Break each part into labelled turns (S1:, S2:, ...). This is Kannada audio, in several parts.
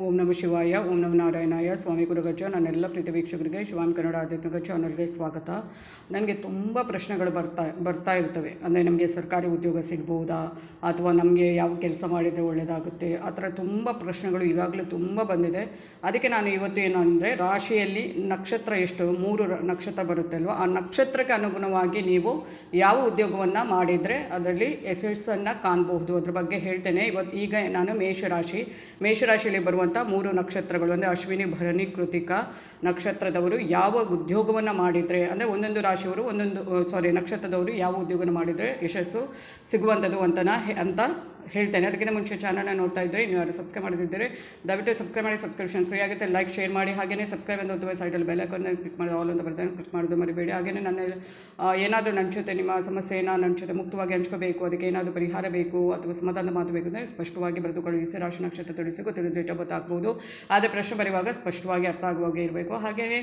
S1: ಓಂ ನಮ ಶಿವಾಯ, ಓಂ ನಮ ನಾರಾಯಣಾಯ. ಸ್ವಾಮಿ ಗುರುಗಜ್ಜ, ನನ್ನೆಲ್ಲ ಪ್ರೀತಿ ವೀಕ್ಷಕರಿಗೆ ಶಿವಾಮಿ ಕನ್ನಡ ಆಧ್ಯಾತ್ಮಿಕ ಚಾನಲ್ಗೆ ಸ್ವಾಗತ. ನನಗೆ ತುಂಬ ಪ್ರಶ್ನೆಗಳು ಬರ್ತಾ ಬರ್ತಾ ಇರ್ತವೆ. ಅಂದರೆ ನಮಗೆ ಸರ್ಕಾರಿ ಉದ್ಯೋಗ ಸಿಗ್ಬೋದಾ? ಅಥವಾ ನಮಗೆ ಯಾವ ಕೆಲಸ ಮಾಡಿದರೆ ಒಳ್ಳೆಯದಾಗುತ್ತೆ ಆ ಥರ ತುಂಬ ಪ್ರಶ್ನೆಗಳು ಈಗಾಗಲೇ ತುಂಬ ಬಂದಿದೆ. ಅದಕ್ಕೆ ನಾನು ಇವತ್ತು ಏನು ಅಂದರೆ, ರಾಶಿಯಲ್ಲಿ ನಕ್ಷತ್ರ ಎಷ್ಟು? ಮೂರು ನಕ್ಷತ್ರ ಬರುತ್ತೆ ಅಲ್ವಾ? ಆ ನಕ್ಷತ್ರಕ್ಕೆ ಅನುಗುಣವಾಗಿ ನೀವು ಯಾವ ಉದ್ಯೋಗವನ್ನು ಮಾಡಿದರೆ ಅದರಲ್ಲಿ ಯಶಸ್ಸನ್ನು ಕಾಣಬಹುದು. ಅದ್ರ ಬಗ್ಗೆ ಹೇಳ್ತೇನೆ. ಇವತ್ತು ಈಗ ನಾನು ಮೇಷರಾಶಿ. ಮೇಷರಾಶಿಯಲ್ಲಿ ಬರುವಂಥ ಮೂರು ನಕ್ಷತ್ರಗಳು. ಅಂದರೆ ಅಶ್ವಿನಿ, ಭರಣಿ, ಕೃತಿಕ ನಕ್ಷತ್ರದವರು ಯಾವ ಉದ್ಯೋಗವನ್ನು ಮಾಡಿದರೆ, ಅಂದರೆ ಒಂದೊಂದು ರಾಶಿಯವರು ಒಂದೊಂದು ಸಾರಿ ನಕ್ಷತ್ರದವರು ಯಾವ ಉದ್ಯೋಗನ ಮಾಡಿದರೆ ಯಶಸ್ಸು ಸಿಗುವಂಥದ್ದು ಅಂತನ ಅಂತ ಹೇಳ್ತೇನೆ. ಅದಕ್ಕಿಂತ ಮುಂಚೆ ಚಾನಲ್ನ ನೋಡ್ತಾ ಇದ್ದರೆ ನೀವು ಯಾರು ಸಬ್ಸ್ಕ್ರೈಬ್ ಮಾಡಿದ್ದರೆ ದಯವಿಟ್ಟು ಸಬ್ಸ್ಕ್ರೈಬ್ ಮಾಡಿ ಸಬ್ಸ್ಕ್ರಿಪ್ಷನ್ ಫ್ರೀ ಆಗುತ್ತೆ. ಲೈಕ್ ಶೇರ್ ಮಾಡಿ ಹಾಗೆಯೇ ಸಬ್ಸ್ಕ್ರೈಬ್ ಅಂತ ಒತ್ತುವ ಸೈಡಲ್ಲಿ ಬೆಲ್ ಐಕಾನ್ನ ಕ್ಲಿಕ್ ಮಾಡಿ ಆಲ್ ಅಂತ ಬರ್ತಾನೆ ಕ್ಲಿಕ್ ಮಾಡೋದು ಮರಿಬೇಡಿ. ಹಾಗೆಯೇ ನನ್ನ ಏನಾದರೂ ನನ್ನ ಜೊತೆ ನಿಮ್ಮ ಸಮಸ್ಯೆನ ನನ್ನ ಜೊತೆ ಮುಕ್ತವಾಗಿ ಹಂಚ್ಕೋಬೇಕು, ಅದಕ್ಕೆ ಏನಾದರೂ ಪರಿಹಾರ ಬೇಕು ಅಥವಾ ಸಮಾಧಾನ ಮಾತು ಬೇಕು ಅಂದರೆ ಸ್ಪಷ್ಟವಾಗಿ ಬರೆದು ಕಳುಹಿಸಿ ರಾಶಿ ನಕ್ಷತ್ರ ತಿಳಿಸಿ ಗೊತ್ತಿರೋ ಡೇಟ್ ಆಫ್ ಬರ್ತ್ ಆದರೆ ಪ್ರಶ್ನೆ ಬರೆಯುವಾಗ ಸ್ಪಷ್ಟವಾಗಿ ಅರ್ಥ ಆಗುವಾಗೆ ಇರಬೇಕು. ಹಾಗೆಯೇ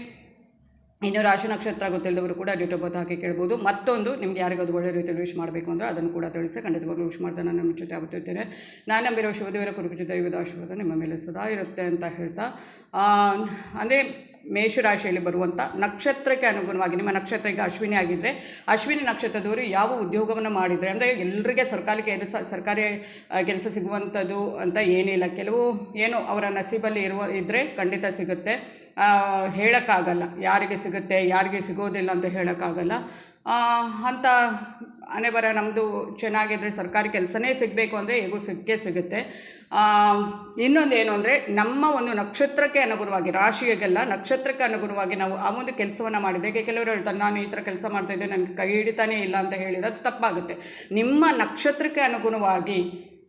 S1: ಇನ್ನು ರಾಶಿ ನಕ್ಷತ್ರ ಗೊತ್ತಿಲ್ಲದವರು ಕೂಡ ಡೇಟ್ ಆಫ್ ಬರ್ತ್ ಹಾಕಿ ಕೇಳ್ಬೋದು. ಮತ್ತೊಂದು ನಿಮ್ಗೆ ಯಾರಿಗಾದ್ರು ಒಳ್ಳೆ ರೀತಿಯಲ್ಲಿ ವಿಶ್ ಮಾಡಬೇಕು ಅಂದರೆ ಅದನ್ನು ಕೂಡ ತಿಳಿಸಿ ಖಂಡಿತವಾಗ್ಲೂ ವಿಶ್ ಮಾಡ್ತಾ ನಾನು ನಿಮ್ಮ ಜೊತೆ ಆಗುತ್ತಿರ್ತೇನೆ ನಾನು ನಂಬಿರೋ ಶಿವದೇವರ ಕುರುಕು ಜೊತೆ ಆಶೀರ್ವಾದ ನಿಮ್ಮ ಮೇಲೆ ಸದಾ ಇರುತ್ತೆ ಅಂತ ಹೇಳ್ತಾ. ಅಂದರೆ ಮೇಷರಾಶಿಯಲ್ಲಿ ಬರುವಂಥ ನಕ್ಷತ್ರಕ್ಕೆ ಅನುಗುಣವಾಗಿ, ನಿಮ್ಮ ನಕ್ಷತ್ರಕ್ಕೆ ಅಶ್ವಿನಿ ಆಗಿದ್ದರೆ ಅಶ್ವಿನಿ ನಕ್ಷತ್ರದವರು ಯಾವ ಉದ್ಯೋಗವನ್ನು ಮಾಡಿದರೆ, ಅಂದರೆ ಎಲ್ಲರಿಗೆ ಸರ್ಕಾರಿ ಕೆಲಸ ಸರ್ಕಾರಿ ಕೆಲಸ ಸಿಗುವಂಥದ್ದು ಅಂತ ಏನಿಲ್ಲ. ಕೆಲವು ಏನು ಅವರ ನಸೀಬಲ್ಲಿ ಇರುವ ಇದ್ದರೆ ಖಂಡಿತ ಸಿಗುತ್ತೆ. ಹೇಳೋಕ್ಕಾಗಲ್ಲ. ಯಾರಿಗೆ ಸಿಗುತ್ತೆ, ಯಾರಿಗೆ ಸಿಗೋದಿಲ್ಲ ಅಂತ ಹೇಳೋಕ್ಕಾಗಲ್ಲ. ಅಂಥ ಹಣೆ ಬರ ನಮ್ಮದು ಚೆನ್ನಾಗಿದ್ರೆ ಸರ್ಕಾರಿ ಕೆಲಸನೇ ಸಿಗಬೇಕು ಅಂದರೆ ಹೇಗೂ ಸಿಕ್ಕೇ ಸಿಗುತ್ತೆ. ಇನ್ನೊಂದು ಏನು ಅಂದರೆ ನಮ್ಮ ಒಂದು ನಕ್ಷತ್ರಕ್ಕೆ ಅನುಗುಣವಾಗಿ, ರಾಶಿಗೆಲ್ಲ ನಕ್ಷತ್ರಕ್ಕೆ ಅನುಗುಣವಾಗಿ ನಾವು ಆ ಒಂದು ಕೆಲಸವನ್ನು ಮಾಡಿದೆ ಈಗ ಕೆಲವರು ಹೇಳ್ತಾರೆ, ನಾನು ಈ ಥರ ಕೆಲಸ ಮಾಡ್ತಾ ಇದ್ದೆ ನನಗೆ ಕೈ ಹಿಡಿತಾನೇ ಇಲ್ಲ ಅಂತ ಹೇಳಿದ್ರೆ ಅದು ತಪ್ಪಾಗುತ್ತೆ. ನಿಮ್ಮ ನಕ್ಷತ್ರಕ್ಕೆ ಅನುಗುಣವಾಗಿ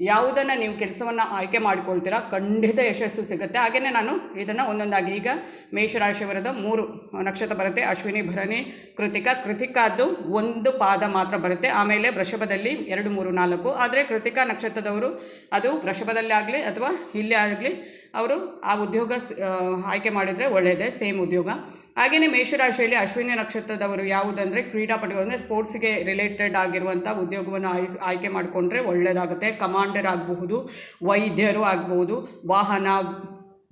S1: ಯಾವುದನ್ನು ನೀವು ಕೆಲಸವನ್ನು ಆಯ್ಕೆ ಮಾಡ್ಕೊಳ್ತೀರಾ, ಖಂಡಿತ ಯಶಸ್ಸು ಸಿಗುತ್ತೆ. ಹಾಗೆಯೇ ನಾನು ಇದನ್ನು ಒಂದೊಂದಾಗಿ ಈಗ ಮೇಷರಾಶಿಯವರದ ಮೂರು ನಕ್ಷತ್ರ ಬರುತ್ತೆ. ಅಶ್ವಿನಿ, ಭರಣಿ, ಕೃತಿಕ. ಕೃತಿಕಾದ್ದು ಒಂದು ಪಾದ ಮಾತ್ರ ಬರುತ್ತೆ. ಆಮೇಲೆ ವೃಷಭದಲ್ಲಿ ಎರಡು, ಮೂರು, ನಾಲ್ಕು. ಆದರೆ ಕೃತಿಕಾ ನಕ್ಷತ್ರದವರು ಅದು ವೃಷಭದಲ್ಲಿ ಆಗಲಿ ಅಥವಾ ಇಲ್ಲೇ ಆಗಲಿ ಅವರು ಆ ಉದ್ಯೋಗ ಆಯ್ಕೆ ಮಾಡಿದರೆ ಒಳ್ಳೆಯದೇ ಸೇಮ್ ಉದ್ಯೋಗ. ಹಾಗೆಯೇ ಮೇಷರಾಶಿಯಲ್ಲಿ ಅಶ್ವಿನಿ ನಕ್ಷತ್ರದವರು ಯಾವುದಂದರೆ ಕ್ರೀಡಾಪಟುಗಳು ಅಂದರೆ ಸ್ಪೋರ್ಟ್ಸ್ಗೆ ರಿಲೇಟೆಡ್ ಆಗಿರುವಂಥ ಉದ್ಯೋಗವನ್ನು ಆಯ್ಸ್ ಆಯ್ಕೆ ಮಾಡಿಕೊಂಡ್ರೆ ಒಳ್ಳೆಯದಾಗುತ್ತೆ ಕಮಾಂಡರ್ ಆಗಬಹುದು, ವೈದ್ಯರು ಆಗಬಹುದು, ವಾಹನ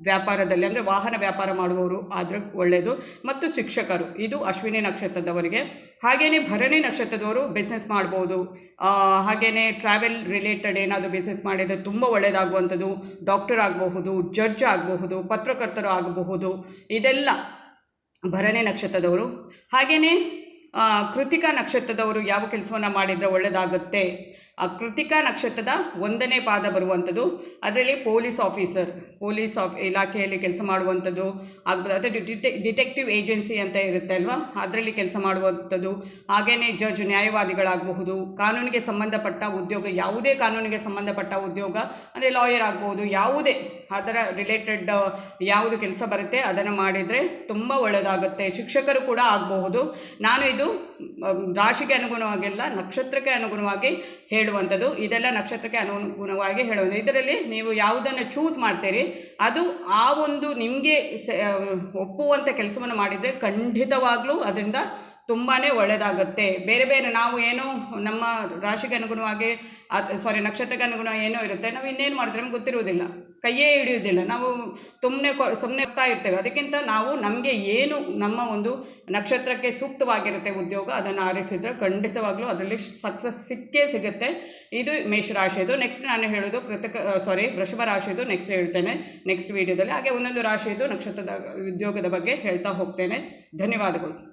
S1: ವ್ಯಾಪಾರದಲ್ಲಿ, ಅಂದರೆ ವಾಹನ ವ್ಯಾಪಾರ ಮಾಡುವವರು ಆದರೆ ಒಳ್ಳೆಯದು ಮತ್ತು ಶಿಕ್ಷಕರು, ಇದು ಅಶ್ವಿನಿ ನಕ್ಷತ್ರದವರಿಗೆ. ಹಾಗೆಯೇ ಭರಣಿ ನಕ್ಷತ್ರದವರು ಬಿಸ್ನೆಸ್ ಮಾಡ್ಬೋದು. ಹಾಗೆಯೇ ಟ್ರಾವೆಲ್ ರಿಲೇಟೆಡ್ ಏನಾದರೂ ಬಿಸ್ನೆಸ್ ಮಾಡಿದರೆ ತುಂಬ ಒಳ್ಳೆಯದಾಗುವಂಥದ್ದು ಡಾಕ್ಟರ್ ಆಗಬಹುದು ಜಡ್ಜ್ ಆಗಬಹುದು, ಪತ್ರಕರ್ತರು ಆಗಬಹುದು. ಇದೆಲ್ಲ ಭರಣಿ ನಕ್ಷತ್ರದವರು. ಹಾಗೆಯೇ ಕೃತಿಕಾ ನಕ್ಷತ್ರದವರು ಯಾವ ಕೆಲಸವನ್ನು ಮಾಡಿದರೆ ಒಳ್ಳೆಯದಾಗುತ್ತೆ ಆ ಕೃತಿಕಾ ನಕ್ಷತ್ರದ ಒಂದನೇ ಪಾದ ಬರುವಂಥದ್ದು ಅದರಲ್ಲಿ ಪೊಲೀಸ್ ಆಫೀಸರ್, ಪೊಲೀಸ್ ಆಫ್ ಇಲಾಖೆಯಲ್ಲಿ ಕೆಲಸ ಮಾಡುವಂಥದ್ದು ಆಗ್ಬೋದು ಅದೇ ಡಿಟೆ ಡಿಟೆಕ್ಟಿವ್ ಏಜೆನ್ಸಿ ಅಂತ ಇರುತ್ತೆ ಅಲ್ವಾ? ಅದರಲ್ಲಿ ಕೆಲಸ ಮಾಡುವಂಥದ್ದು ಹಾಗೆಯೇ ಜಡ್ಜ್ ನ್ಯಾಯವಾದಿಗಳಾಗಬಹುದು. ಕಾನೂನಿಗೆ ಸಂಬಂಧಪಟ್ಟ ಉದ್ಯೋಗ, ಯಾವುದೇ ಕಾನೂನಿಗೆ ಸಂಬಂಧಪಟ್ಟ ಉದ್ಯೋಗ ಅಂದರೆ ಲಾಯರ್ ಆಗ್ಬೋದು ಯಾವುದೇ ಅದರ ರಿಲೇಟೆಡ್, ಯಾವುದು ಕೆಲಸ ಬರುತ್ತೆ ಅದನ್ನು ಮಾಡಿದರೆ ತುಂಬ ಒಳ್ಳೆಯದಾಗುತ್ತೆ ಶಿಕ್ಷಕರು ಕೂಡ ಆಗಬಹುದು. ನಾನು ಇದು, ರಾಶಿಗೆ ಅನುಗುಣವಾಗಿಲ್ಲ, ನಕ್ಷತ್ರಕ್ಕೆ ಅನುಗುಣವಾಗಿ ಹೇಳುವಂಥದ್ದು. ಇದೆಲ್ಲ ನಕ್ಷತ್ರಕ್ಕೆ ಅನುಗುಣವಾಗಿ ಹೇಳುವಂಥದ್ದು. ಇದರಲ್ಲಿ ನೀವು ಯಾವುದನ್ನು ಚೂಸ್ ಮಾಡ್ತೀರಿ, ಅದು ಆ ಒಂದು ನಿಮಗೆ ಒಪ್ಪುವಂಥ ಕೆಲಸವನ್ನು ಮಾಡಿದರೆ ಖಂಡಿತವಾಗ್ಲೂ ಅದರಿಂದ ತುಂಬಾ ಒಳ್ಳೆಯದಾಗುತ್ತೆ ಬೇರೆ ಬೇರೆ ನಾವು ಏನು ನಮ್ಮ ರಾಶಿಗೆ ಅನುಗುಣವಾಗಿ ಸಾರಿ ನಕ್ಷತ್ರಕ್ಕೆ ಅನುಗುಣ ಏನೋ ಇರುತ್ತೆ. ನಾವು ಇನ್ನೇನು ಮಾಡಿದ್ರೆ ನಮ್ಗೆ ಗೊತ್ತಿರುವುದಿಲ್ಲ. ಕೈಯೇ ಹಿಡಿಯುವುದಿಲ್ಲ. ನಾವು ಸುಮ್ಮನೆ ಸುಮ್ಮನೆ ಹೋಗ್ತಾ ಇರ್ತೇವೆ. ಅದಕ್ಕಿಂತ ನಾವು ನಮಗೆ ಏನು ನಮ್ಮ ಒಂದು ನಕ್ಷತ್ರಕ್ಕೆ ಸೂಕ್ತವಾಗಿರುತ್ತೆ ಉದ್ಯೋಗ, ಅದನ್ನು ಆರಿಸಿದ್ರೆ ಖಂಡಿತವಾಗ್ಲೂ ಅದರಲ್ಲಿ ಸಕ್ಸಸ್ ಸಿಕ್ಕೇ ಸಿಗುತ್ತೆ. ಇದು ಮೇಷರಾಶಿದು ನೆಕ್ಸ್ಟ್ ನಾನು ಹೇಳೋದು ಕೃತಕ ಸಾರಿ ವೃಷಭ ರಾಶಿದು. ನೆಕ್ಸ್ಟ್ ಹೇಳ್ತೇನೆ. ನೆಕ್ಸ್ಟ್ ವಿಡಿಯೋದಲ್ಲಿ ಹಾಗೆ ಒಂದೊಂದು ರಾಶಿಯದು ನಕ್ಷತ್ರದ ಉದ್ಯೋಗದ ಬಗ್ಗೆ ಹೇಳ್ತಾ ಹೋಗ್ತೇನೆ. ಧನ್ಯವಾದಗಳು.